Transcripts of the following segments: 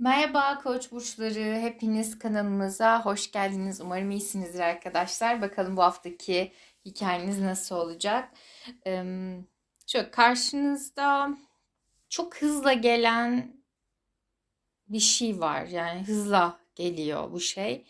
Merhaba Koç burçları, hepiniz kanalımıza hoş geldiniz. Umarım iyisinizdir arkadaşlar. Bakalım bu haftaki hikayeniz nasıl olacak? Şöyle karşınızda çok hızla gelen bir şey var. Yani hızla geliyor bu şey.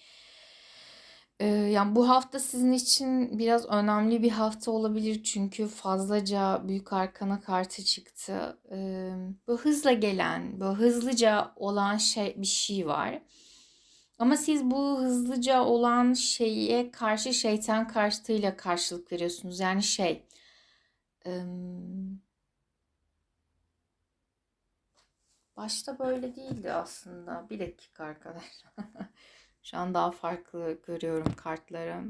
Ee, yani bu hafta sizin için biraz önemli bir hafta olabilir çünkü fazlaca büyük arkana kartı çıktı. Ee, bu hızla gelen, bu hızlıca olan şey bir şey var. Ama siz bu hızlıca olan şeye karşı şeytan karşıtıyla karşılık veriyorsunuz. Yani şey, başta böyle değildi aslında. Bir dakika arkadaşlar. Şu an daha farklı görüyorum kartları.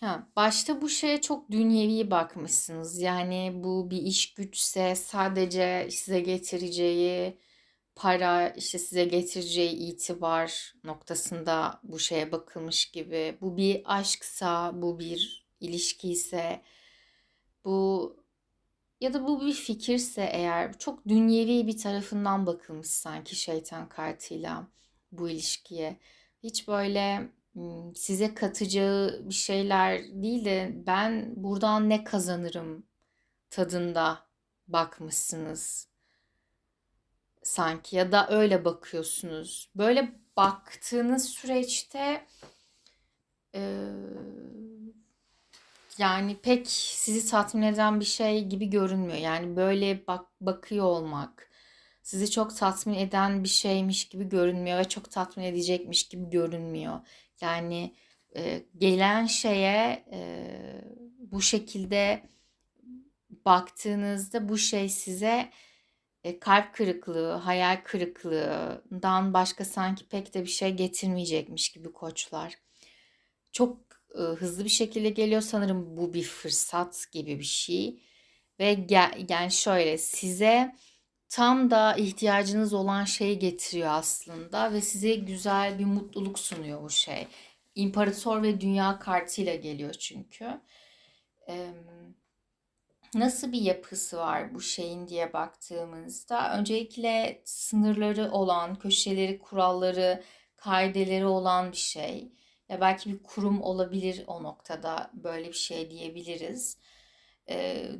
Ha, başta bu şeye çok dünyevi bakmışsınız. Yani bu bir iş güçse sadece size getireceği para, işte size getireceği itibar noktasında bu şeye bakılmış gibi. Bu bir aşksa, bu bir ilişki ise, bu ya da bu bir fikirse eğer çok dünyevi bir tarafından bakılmış sanki şeytan kartıyla bu ilişkiye hiç böyle size katacağı bir şeyler değil de ben buradan ne kazanırım tadında bakmışsınız sanki ya da öyle bakıyorsunuz. Böyle baktığınız süreçte e, yani pek sizi tatmin eden bir şey gibi görünmüyor. Yani böyle bak bakıyor olmak sizi çok tatmin eden bir şeymiş gibi görünmüyor ve çok tatmin edecekmiş gibi görünmüyor. Yani e, gelen şeye e, bu şekilde baktığınızda bu şey size e, kalp kırıklığı, hayal kırıklığından başka sanki pek de bir şey getirmeyecekmiş gibi koçlar. Çok e, hızlı bir şekilde geliyor sanırım bu bir fırsat gibi bir şey. Ve gel, yani şöyle size tam da ihtiyacınız olan şeyi getiriyor aslında ve size güzel bir mutluluk sunuyor bu şey. İmparator ve Dünya kartıyla geliyor çünkü. Ee, nasıl bir yapısı var bu şeyin diye baktığımızda öncelikle sınırları olan, köşeleri, kuralları, kaideleri olan bir şey. Ya belki bir kurum olabilir o noktada böyle bir şey diyebiliriz.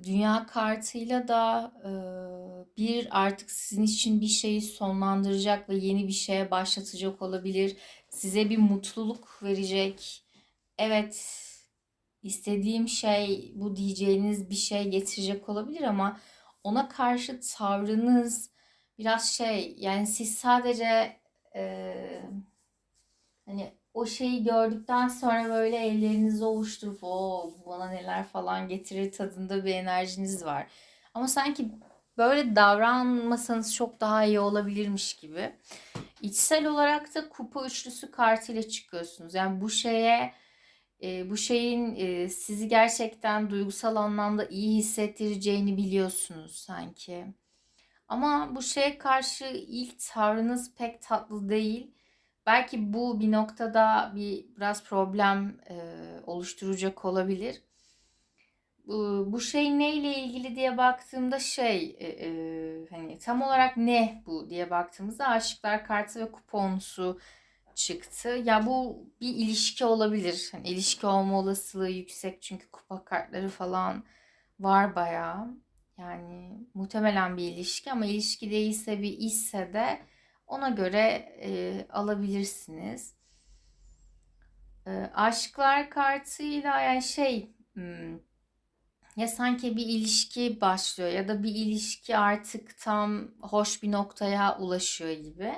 Dünya kartıyla da bir artık sizin için bir şeyi sonlandıracak ve yeni bir şeye başlatacak olabilir. Size bir mutluluk verecek. Evet, istediğim şey bu diyeceğiniz bir şey getirecek olabilir ama ona karşı tavrınız biraz şey yani siz sadece e, hani o şeyi gördükten sonra böyle ellerinizi ovuşturup o bana neler falan getirir tadında bir enerjiniz var. Ama sanki böyle davranmasanız çok daha iyi olabilirmiş gibi. İçsel olarak da kupa üçlüsü kartıyla çıkıyorsunuz. Yani bu şeye e, bu şeyin e, sizi gerçekten duygusal anlamda iyi hissettireceğini biliyorsunuz sanki. Ama bu şeye karşı ilk tavrınız pek tatlı değil. Belki bu bir noktada bir biraz problem e, oluşturacak olabilir. Bu, şey neyle ilgili diye baktığımda şey e, e, hani tam olarak ne bu diye baktığımızda aşıklar kartı ve kuponsu çıktı. Ya bu bir ilişki olabilir. Hani ilişki olma olasılığı yüksek çünkü kupa kartları falan var bayağı. Yani muhtemelen bir ilişki ama ilişki değilse bir işse de ona göre e, alabilirsiniz. E, aşklar kartıyla yani şey hmm, ya sanki bir ilişki başlıyor ya da bir ilişki artık tam hoş bir noktaya ulaşıyor gibi.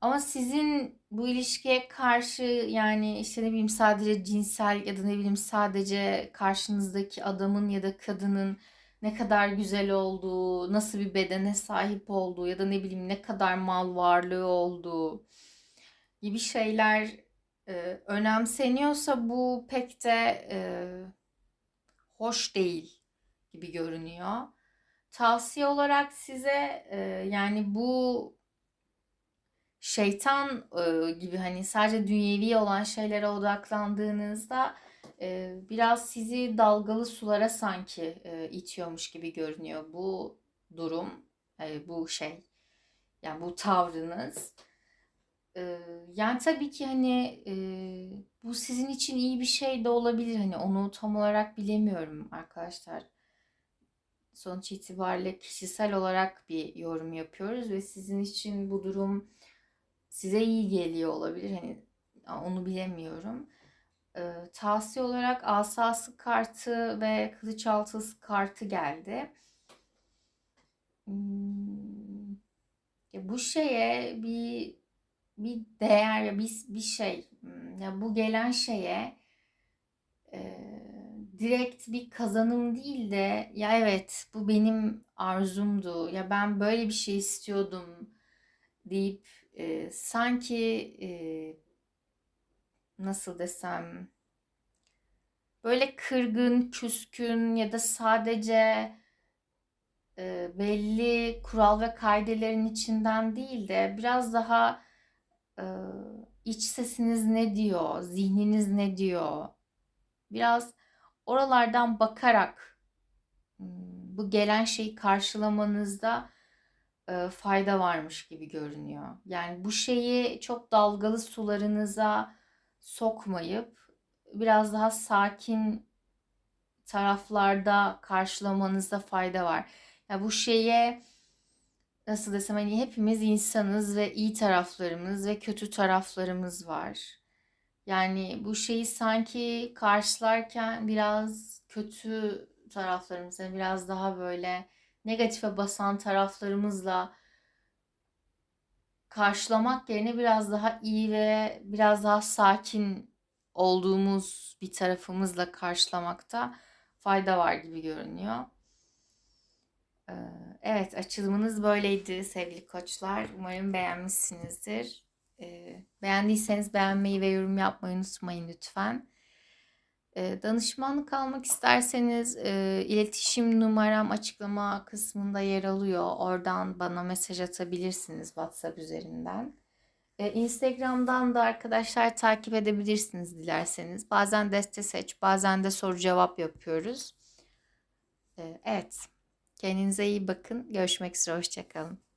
Ama sizin bu ilişkiye karşı yani işte ne bileyim sadece cinsel ya da ne bileyim sadece karşınızdaki adamın ya da kadının ne kadar güzel olduğu, nasıl bir bedene sahip olduğu ya da ne bileyim ne kadar mal varlığı olduğu gibi şeyler e, önemseniyorsa bu pek de e, hoş değil gibi görünüyor. Tavsiye olarak size e, yani bu şeytan e, gibi hani sadece dünyevi olan şeylere odaklandığınızda biraz sizi dalgalı sulara sanki itiyormuş gibi görünüyor bu durum, bu şey. Yani bu tavrınız. Yani tabii ki hani bu sizin için iyi bir şey de olabilir. Hani onu tam olarak bilemiyorum arkadaşlar. Sonuç itibariyle kişisel olarak bir yorum yapıyoruz ve sizin için bu durum size iyi geliyor olabilir. Hani onu bilemiyorum. Ee, tavsiye olarak asası kartı ve kılıç altısı kartı geldi. Hmm, ya bu şeye bir bir değer ya bir, bir şey hmm, ya bu gelen şeye e, direkt bir kazanım değil de ya evet bu benim arzumdu ya ben böyle bir şey istiyordum deyip e, sanki e, nasıl desem böyle kırgın, küskün ya da sadece e, belli kural ve kaidelerin içinden değil de biraz daha e, iç sesiniz ne diyor, zihniniz ne diyor, biraz oralardan bakarak hmm, bu gelen şeyi karşılamanızda e, fayda varmış gibi görünüyor. Yani bu şeyi çok dalgalı sularınıza sokmayıp biraz daha sakin taraflarda karşılamanızda fayda var. Ya bu şeye nasıl desem hani hepimiz insanız ve iyi taraflarımız ve kötü taraflarımız var. Yani bu şeyi sanki karşılarken biraz kötü taraflarımıza biraz daha böyle negatife basan taraflarımızla karşılamak yerine biraz daha iyi ve biraz daha sakin olduğumuz bir tarafımızla karşılamakta fayda var gibi görünüyor. Ee, evet açılımınız böyleydi sevgili koçlar. Umarım beğenmişsinizdir. Ee, beğendiyseniz beğenmeyi ve yorum yapmayı unutmayın lütfen. Danışmanlık almak isterseniz iletişim numaram açıklama kısmında yer alıyor. Oradan bana mesaj atabilirsiniz WhatsApp üzerinden. Instagram'dan da arkadaşlar takip edebilirsiniz dilerseniz. Bazen deste seç, bazen de soru cevap yapıyoruz. Evet, kendinize iyi bakın. Görüşmek üzere, hoşçakalın.